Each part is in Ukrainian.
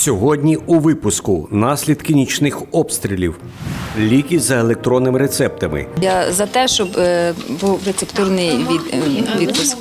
Сьогодні у випуску наслідки нічних обстрілів, ліки за електронними рецептами, Я за те, щоб е, був рецептурний від, е, відпуск.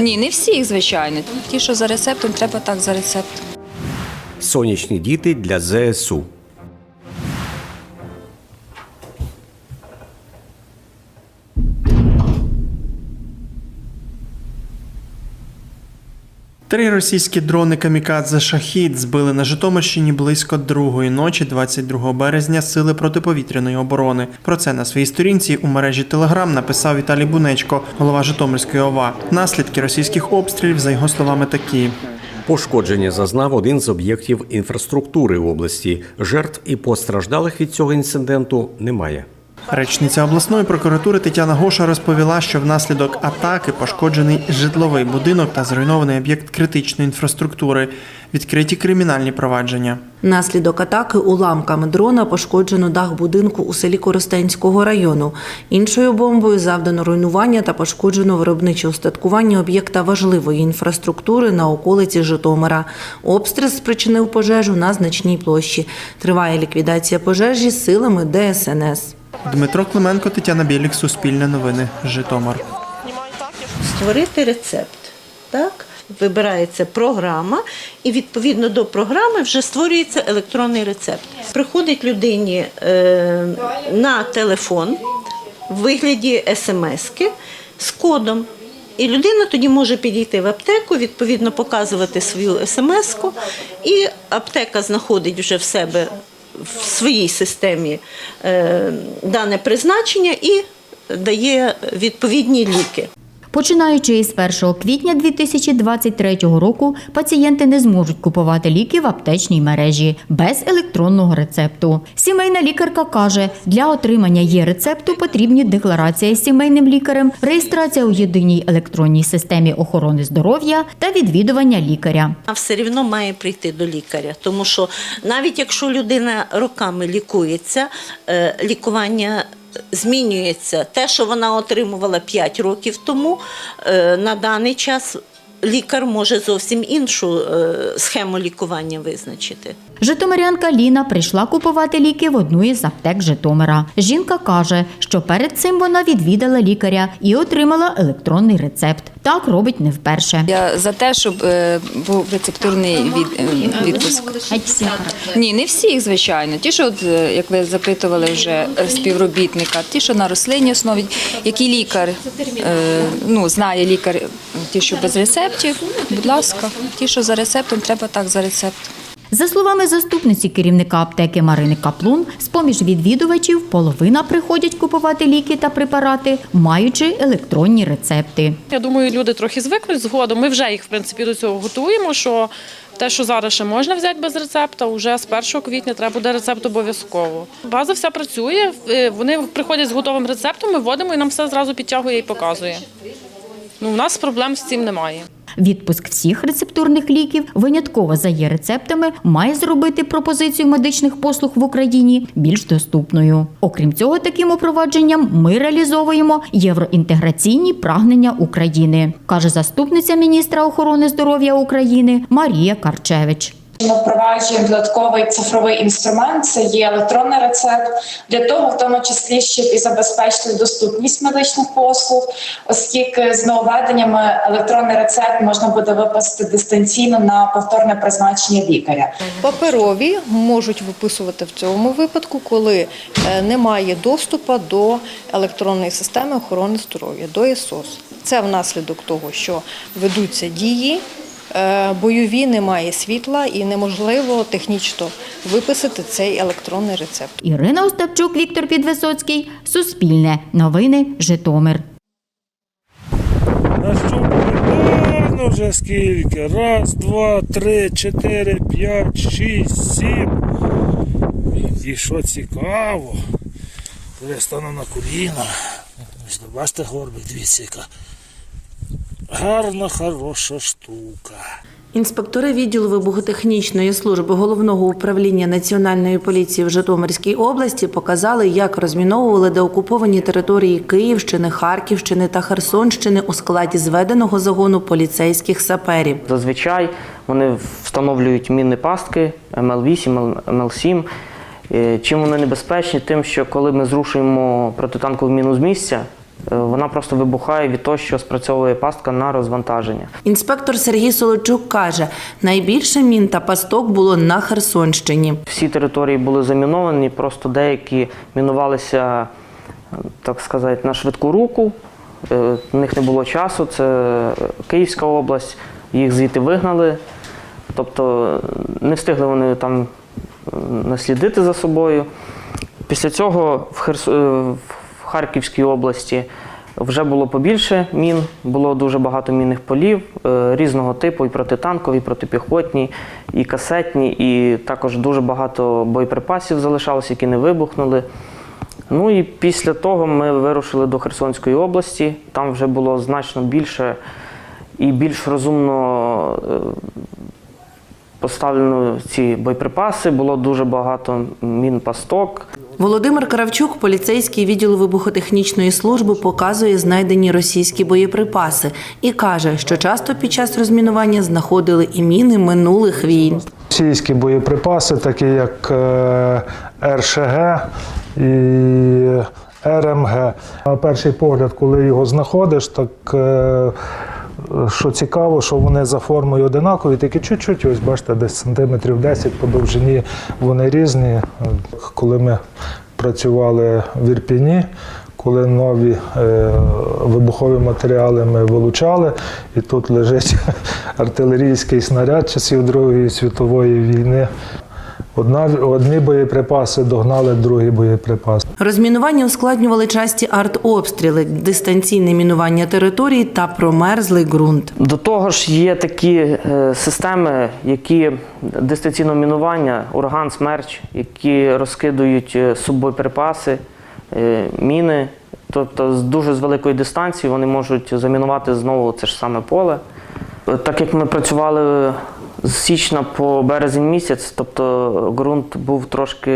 Ні, не всіх, звичайно. Ті, що за рецептом, треба так за рецептом. сонячні діти для ЗСУ. Три російські дрони камікадзе Шахід збили на Житомирщині близько другої ночі, 22 березня, сили протиповітряної оборони. Про це на своїй сторінці у мережі Телеграм написав Віталій Бунечко, голова Житомирської ОВА. Наслідки російських обстрілів, за його словами, такі. Пошкодження зазнав один з об'єктів інфраструктури в області. Жертв і постраждалих від цього інциденту немає. Речниця обласної прокуратури Тетяна Гоша розповіла, що внаслідок атаки пошкоджений житловий будинок та зруйнований об'єкт критичної інфраструктури. Відкриті кримінальні провадження. Наслідок атаки уламками дрона пошкоджено дах будинку у селі Коростенського району. Іншою бомбою завдано руйнування та пошкоджено виробниче устаткування об'єкта важливої інфраструктури на околиці Житомира. Обстріл спричинив пожежу на значній площі. Триває ліквідація пожежі силами ДСНС. Дмитро Клименко, Тетяна Білік, Суспільне новини, Житомир. створити рецепт. Так? Вибирається програма, і відповідно до програми вже створюється електронний рецепт. Приходить людині е, на телефон в вигляді смс-ки з кодом. І людина тоді може підійти в аптеку, відповідно показувати свою смс-ку, і аптека знаходить вже в себе в своїй системі е, дане призначення і дає відповідні ліки. Починаючи із 1 квітня 2023 року, пацієнти не зможуть купувати ліки в аптечній мережі без електронного рецепту. Сімейна лікарка каже, для отримання є рецепту потрібні декларація з сімейним лікарем, реєстрація у єдиній електронній системі охорони здоров'я та відвідування лікаря. А все рівно має прийти до лікаря, тому що навіть якщо людина роками лікується, е, лікування змінюється. Те, що вона отримувала 5 років тому, е, на даний час лікар може зовсім іншу е, схему лікування визначити. Житомирянка Ліна прийшла купувати ліки в одну із аптек Житомира. Жінка каже, що перед цим вона відвідала лікаря і отримала електронний рецепт. Так робить не вперше. Я за те, щоб е, був рецептурний від, е, відпуск. Ні, не всіх, звичайно. Ті, що, от, е, як ви запитували вже співробітника, ті, що на рослинній основі, який лікар е, ну, знає лікар, ті, що без рецептів, будь ласка, ті, що за рецептом, треба так за рецептом. За словами заступниці керівника аптеки Марини Каплун, з-поміж відвідувачів половина приходять купувати ліки та препарати, маючи електронні рецепти. Я думаю, люди трохи звикнуть згодом. Ми вже їх в принципі до цього готуємо. Що те, що зараз ще можна взяти без рецепта, вже з 1 квітня треба буде рецепт обов'язково. База вся працює. е, Вони приходять з готовим рецептом. Ми вводимо і нам все зразу підтягує і показує. Ну, у нас проблем з цим немає. Відпуск всіх рецептурних ліків винятково за є рецептами має зробити пропозицію медичних послуг в Україні більш доступною. Окрім цього, таким упровадженням ми реалізовуємо євроінтеграційні прагнення України, каже заступниця міністра охорони здоров'я України Марія Карчевич. Ми впроваджуємо додатковий цифровий інструмент, це є електронний рецепт для того, в тому числі, щоб і забезпечити доступність медичних послуг, оскільки з нововведеннями електронний рецепт можна буде виписати дистанційно на повторне призначення лікаря. Паперові можуть виписувати в цьому випадку, коли е, немає доступу до електронної системи охорони здоров'я, до ЕСОС. Це внаслідок того, що ведуться дії. Е, Бойові немає світла і неможливо технічно виписати цей електронний рецепт. Ірина Остапчук, Віктор Підвисоцький, Суспільне, Новини, Житомир. А що приблизно вже скільки? Раз, два, три, чотири, п'ять, шість, сім. І що цікаво, то я стану на коліна. Бачите горбик, дивіться, яка гарна, хороша штука. Інспектори відділу вибухотехнічної служби головного управління Національної поліції в Житомирській області показали, як розміновували деокуповані території Київщини, Харківщини та Херсонщини у складі зведеного загону поліцейських саперів. Зазвичай вони встановлюють мінні пастки МЛ-8, МЛ-7. Е, Чим вони небезпечні? Тим, що коли ми зрушуємо протитанкову міну з місця, вона просто вибухає від того, що спрацьовує пастка на розвантаження. Інспектор Сергій Солодчук каже, найбільше мін та пасток було на Херсонщині. Всі території були заміновані, просто деякі мінувалися, е, так сказати, на швидку руку. Е, В них не було часу. Це Київська область, їх звідти вигнали. Тобто е, не встигли вони там е, наслідити за собою. Після цього в, Херс... Харківській області вже було побільше мін, було дуже багато мінних полів е, різного типу, і протитанкові, і протипіхотні, і касетні, і також дуже багато боєприпасів залишалося, які не вибухнули. Ну і після того ми вирушили до Херсонської області. Там вже було значно більше і більш розумно е, поставлено ці боєприпаси, було дуже багато мін-пасток. Володимир Кравчук, поліцейський відділу вибухотехнічної служби, показує знайдені російські боєприпаси і каже, що часто під час розмінування знаходили і міни минулих війн. Російські боєприпаси, такі як е, РШГ і РМГ. На перший погляд, коли його знаходиш, так е, що цікаво, що вони за формою одинакові, такі чуть-чуть, ось бачите, десь сантиметрів 10 по довжині вони різні. Коли ми працювали в Ірпіні, коли нові е, вибухові матеріали ми вилучали, і тут лежить артилерійський снаряд часів Другої світової війни. Одна, одні боєприпаси догнали другі боєприпаси. Розмінування ускладнювали часті артобстріли, дистанційне мінування територій та промерзлий ґрунт. До того ж, є такі е, системи, які дистанційного мінування, ураган, смерч, які розкидують е, суббоєприпаси, е, міни. Тобто з дуже з великої дистанції вони можуть замінувати знову це ж саме поле. Так як ми працювали з січня по березень місяць, тобто ґрунт був трошки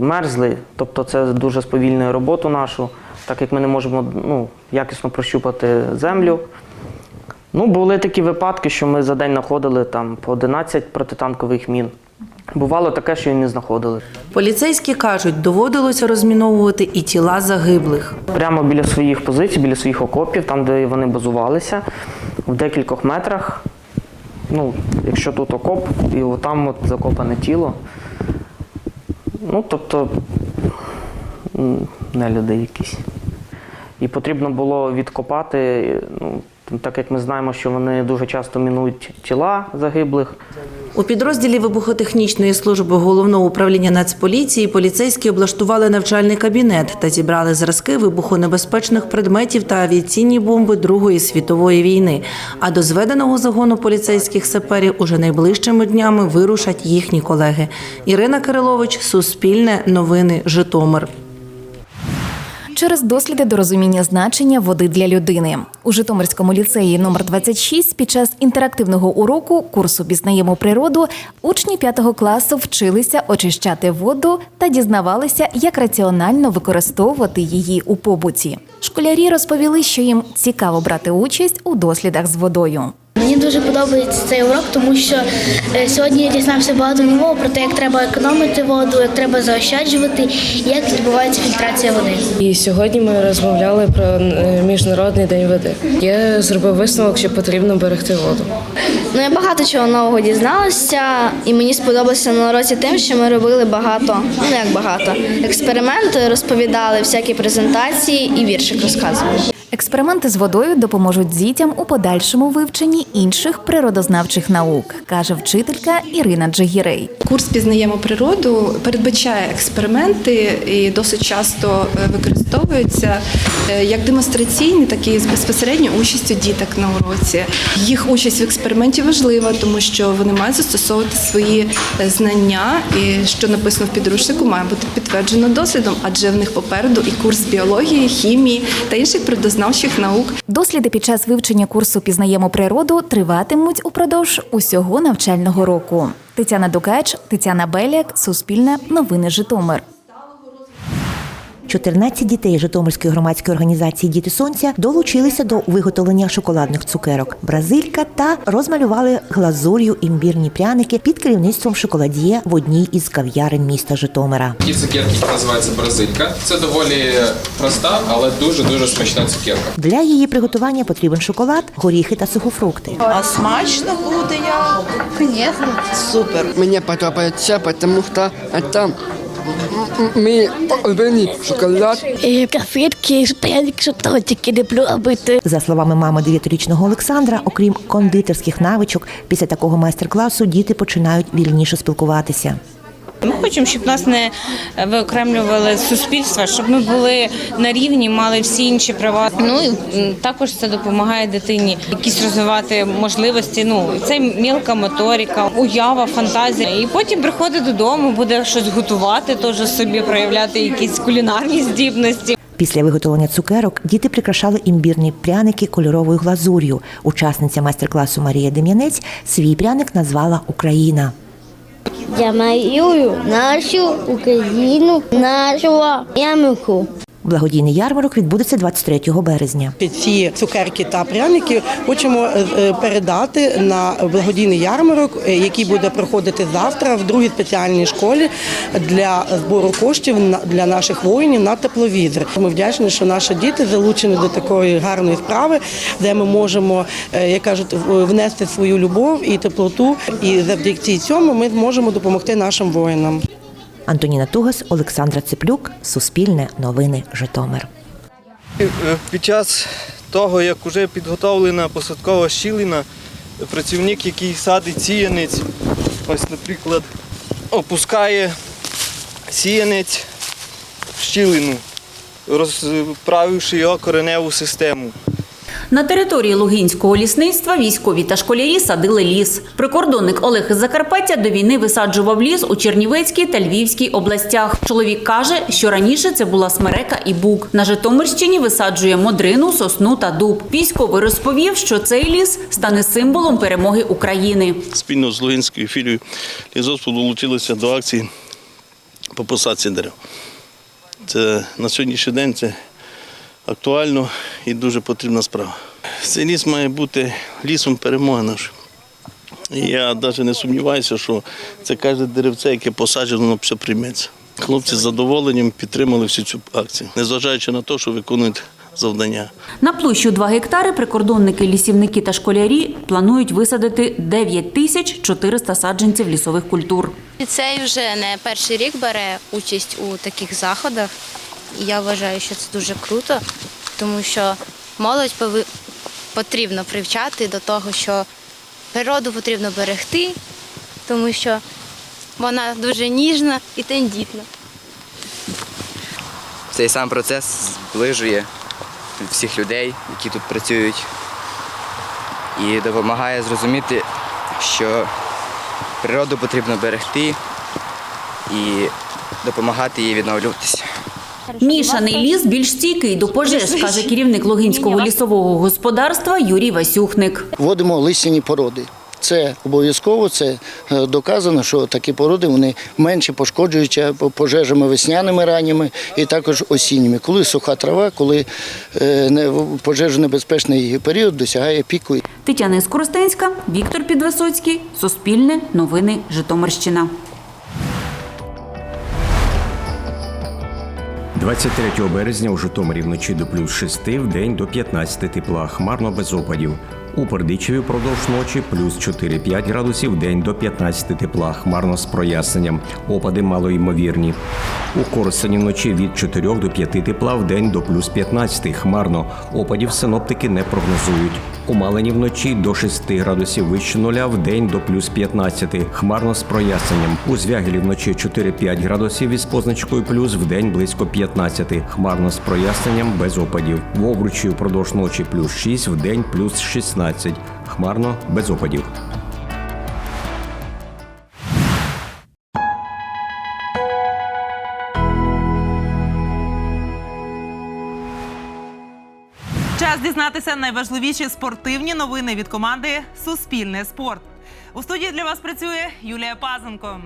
мерзлий, тобто це дуже сповільнює роботу нашу, так як ми не можемо ну, якісно прощупати землю. Ну, були такі випадки, що ми за день знаходили там по 11 протитанкових мін. Бувало таке, що і не знаходили. Поліцейські кажуть, доводилося розміновувати і тіла загиблих. Прямо біля своїх позицій, біля своїх окопів, там, де вони базувалися, в декількох метрах. Ну, якщо тут окоп, і там от закопане тіло. Ну, тобто, не люди якісь. І потрібно було відкопати, ну, так як ми знаємо, що вони дуже часто мінують тіла загиблих. У підрозділі вибухотехнічної служби головного управління Нацполіції поліцейські облаштували навчальний кабінет та зібрали зразки вибухонебезпечних предметів та авіаційні бомби Другої світової війни. А до зведеного загону поліцейських саперів уже найближчими днями вирушать їхні колеги. Ірина Кирилович, Суспільне, Новини, Житомир. Через досліди до розуміння значення води для людини. У Житомирському ліцеї номер 26 під час інтерактивного уроку курсу Пізнаємо природу учні 5 класу вчилися очищати воду та дізнавалися, як раціонально використовувати її у побуті. Школярі розповіли, що їм цікаво брати участь у дослідах з водою. Мені дуже подобається цей урок, тому що е, сьогодні я дізнався багато нового про те, як треба економити воду, як треба заощаджувати, як відбувається фільтрація води. І сьогодні ми розмовляли про е, міжнародний день води. Я зробив висновок, що потрібно берегти воду. Ну я багато чого нового дізналася, і мені сподобалося на уроці тим, що ми робили багато, ну як багато, експерименти, розповідали всякі презентації і віршик розказували. Експерименти з водою допоможуть дітям у подальшому вивченні інших природознавчих наук, каже вчителька Ірина Джигірей. Курс пізнаємо природу передбачає експерименти і досить часто е, використовуються е, як демонстраційні, так і з безпосередньо участю діток на уроці. Їх участь в експерименті важлива, тому що вони мають застосовувати свої е, знання, і що написано в підручнику, має бути підтверджено досвідом, адже в них попереду і курс біології, хімії та інших природознавчих природознавчих наук. Досліди під час вивчення курсу Пізнаємо природу триватимуть упродовж усього навчального року. Тетяна Дукач, Тетяна Беляк, Суспільне, Новини Житомир. 14 дітей Житомирської громадської організації Діти Сонця долучилися до виготовлення шоколадних цукерок Бразилька та розмалювали глазур'ю імбірні пряники під керівництвом шоколад'є в одній із кав'ярень міста Житомира. Ті цукерки, які називаються бразилька. Це доволі проста, але дуже дуже смачна цукерка. Для її приготування потрібен шоколад, горіхи та сухофрукти. А смачно буде я? Звісно. Супер. Мне подобается, потому что это мій улюблений шоколад. Кафетки, пряники, тільки люблю робити. За словами мами дев'ятирічного Олександра, окрім кондитерських навичок, після такого майстер-класу діти починають вільніше спілкуватися. Ми хочемо, щоб нас не виокремлювали з суспільства, щоб ми були на рівні, мали всі інші права. Ну і також це допомагає дитині якісь розвивати можливості. Ну це мілка моторика, уява, фантазія. І потім приходить додому, буде щось готувати, теж собі проявляти якісь кулінарні здібності. Після виготовлення цукерок діти прикрашали імбірні пряники кольоровою глазур'ю. Учасниця майстер-класу Марія Дем'янець свій пряник назвала Україна. Я малюю нашу Україну, нашого ямику. Благодійний ярмарок відбудеться 23 березня. Ці цукерки та пряники хочемо е, е, передати на благодійний ярмарок, е, який буде проходити завтра в другій спеціальній школі для збору коштів для наших воїнів на тепловізор. Ми вдячні, що наші діти залучені до такої гарної справи, де ми можемо, як кажуть, внести свою любов і теплоту. І завдяки цьому ми зможемо допомогти нашим воїнам. Антоніна Тугас, Олександра Циплюк, Суспільне, Новини, Житомир. Е, Під час того, як вже підготовлена посадкова щілина, працівник, який садить сіянець, ось, наприклад, опускає сіянець в щілину, розправивши його кореневу систему. На території Лугинського лісництва військові та школярі садили ліс. Прикордонник Олег із Закарпаття до війни висаджував ліс у Чернівецькій та Львівській областях. Чоловік каже, що раніше це була смерека і бук. На Житомирщині висаджує модрину, сосну та дуб. Військовий розповів, що цей ліс стане символом перемоги України. спільно з Лугинською філією лісгоспу долучилися до акції по посадці дерев. Це на сьогоднішній день це актуально і дуже потрібна справа. Цей ліс має бути лісом перемоги нашої. Я навіть не сумніваюся, що це кожне деревце, яке посаджено, воно все прийметься. Хлопці з задоволенням підтримали всю цю акцію, незважаючи на те, що виконують завдання. На площу 2 гектари прикордонники, лісівники та школярі планують висадити 9 тисяч 400 саджанців лісових культур. Ліцей вже не перший рік бере участь у таких заходах. І я вважаю, що це дуже круто, тому що молодь потрібно привчати до того, що природу потрібно берегти, тому що вона дуже ніжна і тендітна. Цей сам процес зближує всіх людей, які тут працюють, і допомагає зрозуміти, що природу потрібно берегти і допомагати їй відновлюватися. Мішаний ліс більш стійкий до пожеж, каже керівник Лугинського лісового господарства Юрій Васюхник. Вводимо листяні породи. Це обов'язково, це е, доказано, що такі породи вони менше пошкоджуються пожежами весняними ранніми і також осінніми. Коли суха трава, коли е, не- пожежонебезпечний період досягає піку. Тетяна Скоростенська, Віктор Підвисоцький, Суспільне, Новини, Житомирщина. 23 березня у Житомирі вночі до плюс 6, в день до 15 тепла, хмарно без опадів. У Пердичеві впродовж ночі плюс 4-5 градусів, в день до 15 тепла, хмарно з проясненням. Опади малоймовірні. У Коростені вночі від 4 до 5 тепла, в день до плюс 15, хмарно. Опадів синоптики не прогнозують. У Малині вночі до 6 градусів вище нуля, в день до плюс 15, хмарно з проясненням. У Звягелі вночі 4-5 градусів із позначкою плюс, в день близько 15, хмарно з проясненням без опадів. В Обручі впродовж ночі плюс 6, в день плюс 16, хмарно без опадів. час дізнатися найважливіші спортивні новини від команди Суспільне спорт. У студії для вас працює Юлія Пазенко.